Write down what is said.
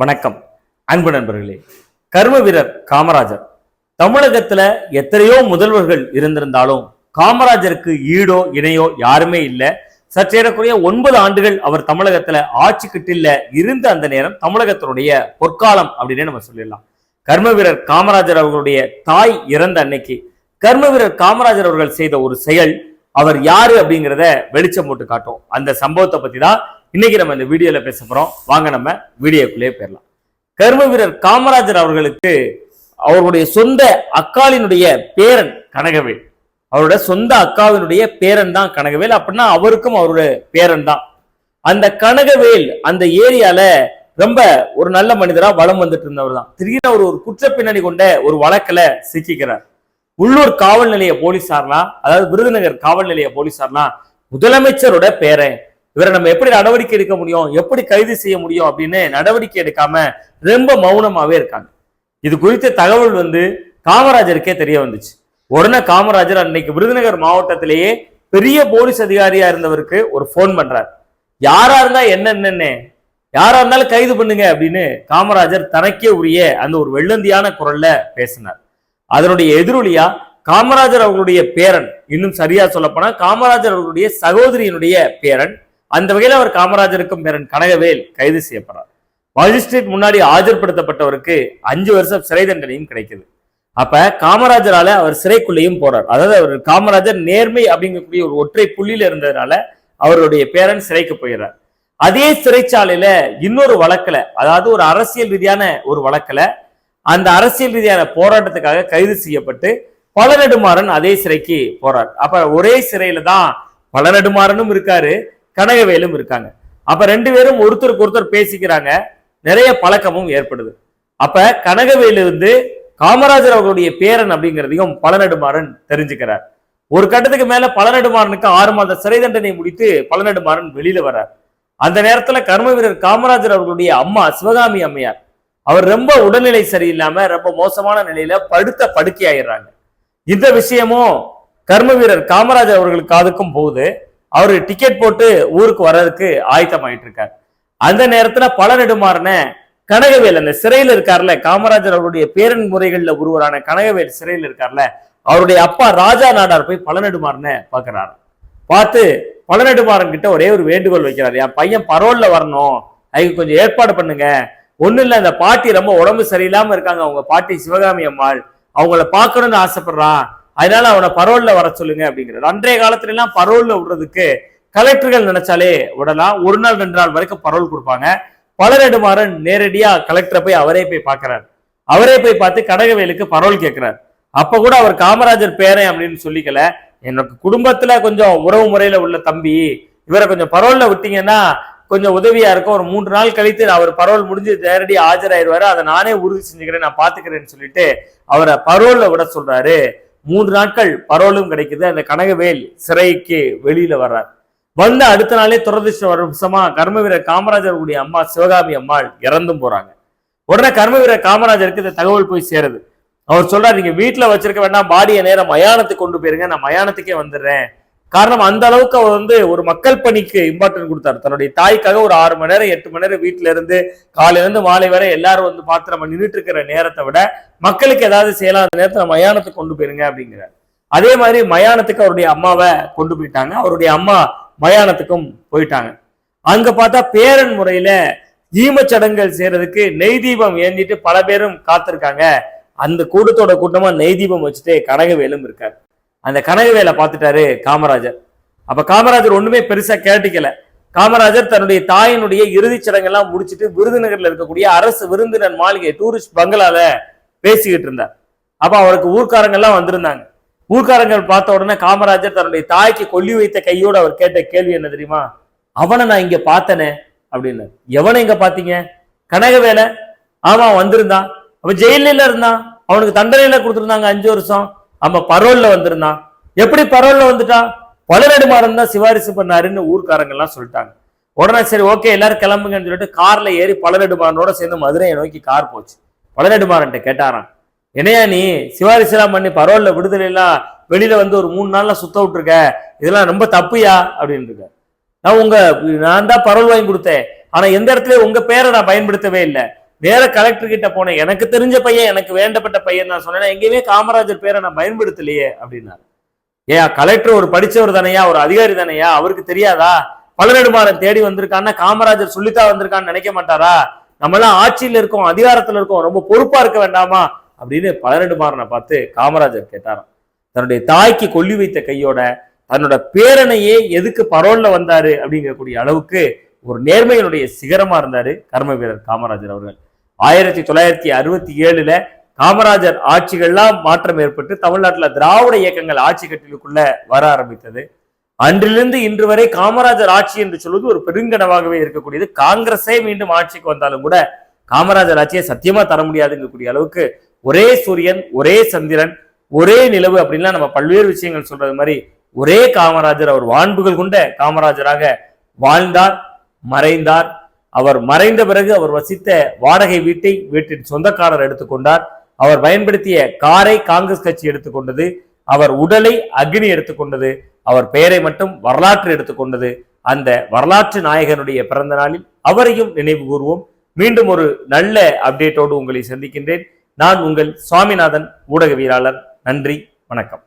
வணக்கம். அன்பு நண்பர்களே கர்ம வீரர் காமராஜர். தமிழகத்துல எத்தனையோ முதல்வர்கள் இருந்திருந்தாலும் காமராஜருக்கு ஈடோ இணையோ யாருமே இல்லை. சற்றேறக்குறைய ஒன்பது ஆண்டுகள் அவர் தமிழகத்துல ஆட்சி கிட்டில்ல இருந்த அந்த நேரம் தமிழகத்தினுடைய பொற்காலம் அப்படின்னு நம்ம சொல்லிடலாம். கர்ம வீரர் காமராஜர் அவர்களுடைய தாய் இறந்த அன்னைக்கு கர்ம வீரர் காமராஜர் அவர்கள் செய்த ஒரு செயல் அவர் யாரு அப்படிங்கிறத வெளிச்சம் போட்டு காட்டும். அந்த சம்பவத்தை பத்தி தான் இன்னைக்கு நம்ம இந்த வீடியோல பேச போறோம். வாங்க நம்ம வீடியோக்குள்ளேயே போயிடலாம். கர்ம வீரர் காமராஜர் அவர்களுக்கு அவருடைய சொந்த அக்காலினுடைய பேரன் கனகவேல். அவரோட சொந்த அக்காவினுடைய பேரன் தான் கனகவேல். அப்படின்னா அவருக்கும் அவருடைய பேரன் தான். அந்த கனகவேல் அந்த ஏரியால ரொம்ப ஒரு நல்ல மனிதரா வளம் வந்துட்டு இருந்தவர் தான். திடீர்னு அவர் ஒரு குற்ற பின்னணி கொண்ட ஒரு வழக்குல சிக்கிக்கிறார். உள்ளூர் காவல் நிலைய போலீசார்லாம் அதாவது விருதுநகர் காவல் நிலைய போலீசார்லாம் முதலமைச்சரோட பேரன். இவரை நம்ம எப்படி நடவடிக்கை எடுக்க முடியும்? எப்படி கைது செய்ய முடியும்? அப்படின்னு நடவடிக்கை எடுக்காம ரொம்ப மௌனமாவே இருக்காங்க. இது குறித்த தகவல் வந்து காமராஜருக்கே தெரிய வந்துச்சு. உடனே காமராஜர் அன்னைக்கு விருதுநகர் மாவட்டத்திலேயே பெரிய போலீஸ் அதிகாரியா இருந்தவருக்கு ஒரு ஃபோன் பண்றார். யாரா இருந்தா என்னென்ன யாரா இருந்தாலும் கைது பண்ணுங்க அப்படின்னு காமராஜர் தனக்கே உரிய அந்த ஒரு வெள்ளந்தியான குரல்ல பேசினார். அதனுடைய எதிரொலியா காமராஜர் அவர்களுடைய பேரன் இன்னும் சரியா சொல்லப்போனா காமராஜர் அவர்களுடைய சகோதரியினுடைய பேரன் அந்த வகையில் அவர் காமராஜருக்கும் பேரன் கனகவேல் கைது செய்யப்படுறார் மாஜிஸ்ட்ரேட் முன்னாடி ஆஜர்படுத்தப்பட்டவருக்கு அஞ்சு வருஷம் சிறை தண்டனையும் கிடைக்குது. அப்ப காமராஜரால அவர் சிறைக்குள்ளேயும் போறார். அதாவது அவர் காமராஜர் நேர்மை அப்படிங்கக்கூடிய ஒரு ஒற்றை புள்ளியில இருந்ததுனால அவருடைய பேரன் சிறைக்கு போயிடுறார். அதே சிறைச்சாலையில இன்னொரு வழக்குல அதாவது ஒரு அரசியல் ரீதியான ஒரு வழக்குல அந்த அரசியல் ரீதியான போராட்டத்துக்காக கைது செய்யப்பட்டு பல நெடுமாறன் அதே சிறைக்கு போறார். அப்ப ஒரே சிறையில தான் பல நெடுமாறனும் இருக்காரு. கனகவேலும் இருக்காங்க. அப்ப ரெண்டு பேரும் ஒருத்தருக்கு ஒருத்தர் பேசிக்கிறாங்க. நிறைய பழக்கமும் ஏற்படுது. அப்ப கனகவேலு வந்து காமராஜர் அவர்களுடைய பேரன் அப்படிங்கிறதையும் பழநெடுமாறன் தெரிஞ்சுக்கிறார். ஒரு கட்டத்துக்கு மேல பழநெடுமாறனுக்கு ஆறு மாத சிறை தண்டனை முடித்து பழநெடுமாறன் வெளியில வர்றார். அந்த நேரத்துல கர்ம வீரர் காமராஜர் அவர்களுடைய அம்மா சிவகாமி அம்மையார் அவர் ரொம்ப உடல்நிலை சரியில்லாம ரொம்ப மோசமான நிலையில படுத்த படுக்கையாயிடுறாங்க. இந்த விஷயமும் கர்ம வீரர் காமராஜர் அவர்களுக்கு காதுக்கும் போகுது. அவரு டிக்கெட் போட்டு ஊருக்கு வர்றதுக்கு ஆயத்தமாயிட்டு இருக்காரு அந்த நேரத்துல பல நெடுமாறின கனகவேல் அந்த சிறையில் இருக்கார்ல காமராஜர் அவருடைய பேரன் முறைகள்ல ஒருவரான கனகவேல் சிறையில் இருக்கார்ல அவருடைய அப்பா ராஜா நாடார் போய் பல நெடுமாறன பாக்குறாரு பார்த்து பல நெடுமாறன் கிட்ட ஒரே ஒரு வேண்டுகோள் வைக்கிறாரு. என் பையன் பரோல்ல வரணும். அதுக்கு கொஞ்சம் ஏற்பாடு பண்ணுங்க. ஒண்ணு இல்ல அந்த பாட்டி ரொம்ப உடம்பு சரியில்லாம இருக்காங்க. அவங்க பாட்டி சிவகாமி அம்மாள். அவங்கள பார்க்கணும்னு ஆசைப்படுறான். அதனால அவனை பரோல்ல வர சொல்லுங்க அப்படிங்கிறது அன்றைய காலத்துல எல்லாம் பரோல்ல விடுறதுக்கு கலெக்டர்கள் நினைச்சாலே விடலாம். ஒரு நாள் ரெண்டு நாள் வரைக்கும் பரோல் கொடுப்பாங்க. பல நெடுமாறன் நேரடியா கலெக்டரை போய் அவரே போய் பார்க்கிறார். அவரே போய் பார்த்து கடகவேலுக்கு பரோல் கேட்கிறார். அப்ப கூட அவர் காமராஜர் பேரன் அப்படின்னு சொல்லிக்கல. எனக்கு குடும்பத்துல கொஞ்சம் உறவு முறையில உள்ள தம்பி இவரை கொஞ்சம் பரோல்ல விட்டீங்கன்னா கொஞ்சம் உதவியா இருக்கும். ஒரு மூன்று நாள் கழித்து அவர் பரோல் முடிஞ்சு நேரடியாக ஆஜராயிருவாரு. அதை நானே உறுதி செஞ்சுக்கிறேன் நான் பாத்துக்கிறேன்னு சொல்லிட்டு அவரை பரோல்ல விட சொல்றாரு. மூன்று நாட்கள் பரோலும் கிடைக்குது. அந்த கனகவேல் சிறைக்கு வெளியில வர்றார். வந்த அடுத்த நாளே துரதிருஷ்டவசமா கர்ம வீரர் காமராஜருடைய அம்மா சிவகாமி அம்மாள் இறந்தும் போறாங்க. உடனே கர்ம வீரர் காமராஜருக்கு இந்த தகவல் போய் சேருது. அவர் சொல்றாரு நீங்க வீட்டுல வச்சிருக்க வேண்டாம். பாடிய நேரம் மயானத்துக்கு கொண்டு போயிருங்க. நான் மயானத்துக்கே வந்துடுறேன். காரணம் அந்த அளவுக்கு அவர் வந்து ஒரு மக்கள் பணிக்கு இம்பார்ட்டன்ட் கொடுத்தாரு. தன்னுடைய தாய்க்காக ஒரு ஆறு மணி நேரம் எட்டு மணி நேரம் வீட்டுல இருந்து காலையில இருந்து மாலை வரை எல்லாரும் வந்து பார்த்து நம்ம நின்றுட்டு இருக்கிற நேரத்தை விட மக்களுக்கு ஏதாவது செய்யலாம் அந்த மயானத்துக்கு கொண்டு போயிருங்க அப்படிங்கிறார். அதே மாதிரி மயானத்துக்கு அவருடைய அம்மாவை கொண்டு போயிட்டாங்க. அவருடைய அம்மா மயானத்துக்கும் போயிட்டாங்க. அங்க பார்த்தா பேரன் முறையில ஈமச்சடங்குகள் செய்யறதுக்கு நெய் தீபம் ஏந்திட்டு பல பேரும் காத்திருக்காங்க. அந்த கூட்டத்தோட கூட்டமா நெய் தீபம் வச்சுட்டு கனகவேலும் இருக்காரு. அந்த கனகவேலை பார்த்துட்டாரு காமராஜர். அப்ப காமராஜர் ஒண்ணுமே பெருசா கேட்டுக்கல. காமராஜர் தன்னுடைய தாயினுடைய இறுதிச் சடங்கெல்லாம் முடிச்சிட்டு விருதுநகர்ல இருக்கக்கூடிய அரசு விருந்தினர் மாளிகை டூரிஸ்ட் பங்களால பேசிக்கிட்டு இருந்தார். அப்ப அவருக்கு ஊர்க்காரங்க எல்லாம் வந்திருந்தாங்க. ஊர்க்காரங்கள் பார்த்த உடனே காமராஜர் தன்னுடைய தாய்க்கு கொல்லி வைத்த கையோடு அவர் கேட்ட கேள்வி என்ன தெரியுமா? அவனை நான் இங்க பார்த்தனே அப்படின்னு எவனை இங்க பாத்தீங்க கனகவேலை ஆமா வந்திருந்தான். அவன் ஜெயில இருந்தான். அவனுக்கு தண்டனையில கொடுத்துருந்தாங்க அஞ்சு வருஷம். அவன் பரோல்ல வந்திருந்தான் எப்படி பரோல்ல வந்துட்டான் பழநெடுமாறன் தான் சிபாரிசு பண்ணாருன்னு ஊர்க்காரங்க எல்லாம் சொல்லிட்டாங்க. உடனே சரி ஓகே எல்லாரும் கிளம்புங்கன்னு சொல்லிட்டு கார்ல ஏறி பழநெடுமாறனோட சேர்ந்து மதுரையை நோக்கி கார் போச்சு. பழநெடுமாறன்ட்ட கேட்டாரான் கேட்டாராம் என்னையா நீ சிவாரிசுலாம் பண்ணி பரோல்ல விடுதலையெல்லாம் வெளியில வந்து ஒரு மூணு நாள்ல சுத்த விட்டுருக்க? இதெல்லாம் ரொம்ப தப்புயா? அப்படின்னு இருக்க நான் உங்க நான் தான் பரோல் வாங்கி கொடுத்தேன். ஆனா எந்த இடத்துல உங்க பேரை நான் பயன்படுத்தவே இல்லை. நேர கலெக்டர் கிட்ட போனேன். எனக்கு தெரிஞ்ச பையன் எனக்கு வேண்டப்பட்ட பையன் நான் சொன்னேன். எங்கேயுமே காமராஜர் பேரை நான் பயன்படுத்தலையே அப்படின்னாரு. ஏன் கலெக்டர் ஒரு படிச்சவர் தானையா? ஒரு அதிகாரி தானையா? அவருக்கு தெரியாதா? பழநெடுமாறன் தேடி வந்திருக்கான்னா காமராஜர் சொல்லித்தான் வந்திருக்கான்னு நினைக்க மாட்டாரா? நம்ம எல்லாம் ஆட்சியில் இருக்கோம் அதிகாரத்துல இருக்கோம் ரொம்ப பொறுப்பா இருக்க வேண்டாமா? அப்படின்னு பழநெடுமாறனை பார்த்து காமராஜர் கேட்டாராம். தன்னுடைய தாய்க்கு கொல்லி வைத்த கையோட தன்னோட பேரனையே எதுக்கு பரோல்ல வந்தாரு அப்படிங்கக்கூடிய அளவுக்கு ஒரு நேர்மையினுடைய சிகரமா இருந்தாரு கர்ம வீரர் காமராஜர் அவர்கள். ஆயிரத்தி தொள்ளாயிரத்தி அறுபத்தி ஏழுல காமராஜர் ஆட்சிகள்லாம் மாற்றம் ஏற்பட்டு தமிழ்நாட்டில் திராவிட இயக்கங்கள் ஆட்சி கட்டிலுக்குள்ள வர ஆரம்பித்தது. அன்றிலிருந்து இன்று வரை காமராஜர் ஆட்சி என்று சொல்வது ஒரு பெருங்கனவாகவே இருக்கக்கூடியது. காங்கிரஸே மீண்டும் ஆட்சிக்கு வந்தாலும் கூட காமராஜர் ஆட்சியை சத்தியமா தர முடியாதுங்கக்கூடிய அளவுக்கு ஒரே சூரியன் ஒரே சந்திரன் ஒரே நிலவு அப்படின்லாம் நம்ம பல்வேறு விஷயங்கள் சொல்றது மாதிரி ஒரே காமராஜர் அவர் வான்புகள் கொண்ட காமராஜராக வாழ்ந்தார் மறைந்தார் அவர் மறைந்த பிறகு அவர் வசித்த வாடகை வீட்டை வீட்டின் சொந்தக்காரர் எடுத்துக்கொண்டார். அவர் பயன்படுத்திய காரை காங்கிரஸ் கட்சி எடுத்துக்கொண்டது. அவர் உடலை அக்னி எடுத்துக்கொண்டது. அவர் பெயரை மட்டும் வரலாற்று எடுத்துக்கொண்டது. அந்த வரலாற்று நாயகனுடைய பிறந்த நாளில் அவரையும் நினைவு கூறுவோம். மீண்டும் ஒரு நல்ல அப்டேட்டோடு உங்களை சந்திக்கின்றேன். நான் உங்கள் சுவாமிநாதன் ஊடகவியலாளர். நன்றி வணக்கம்.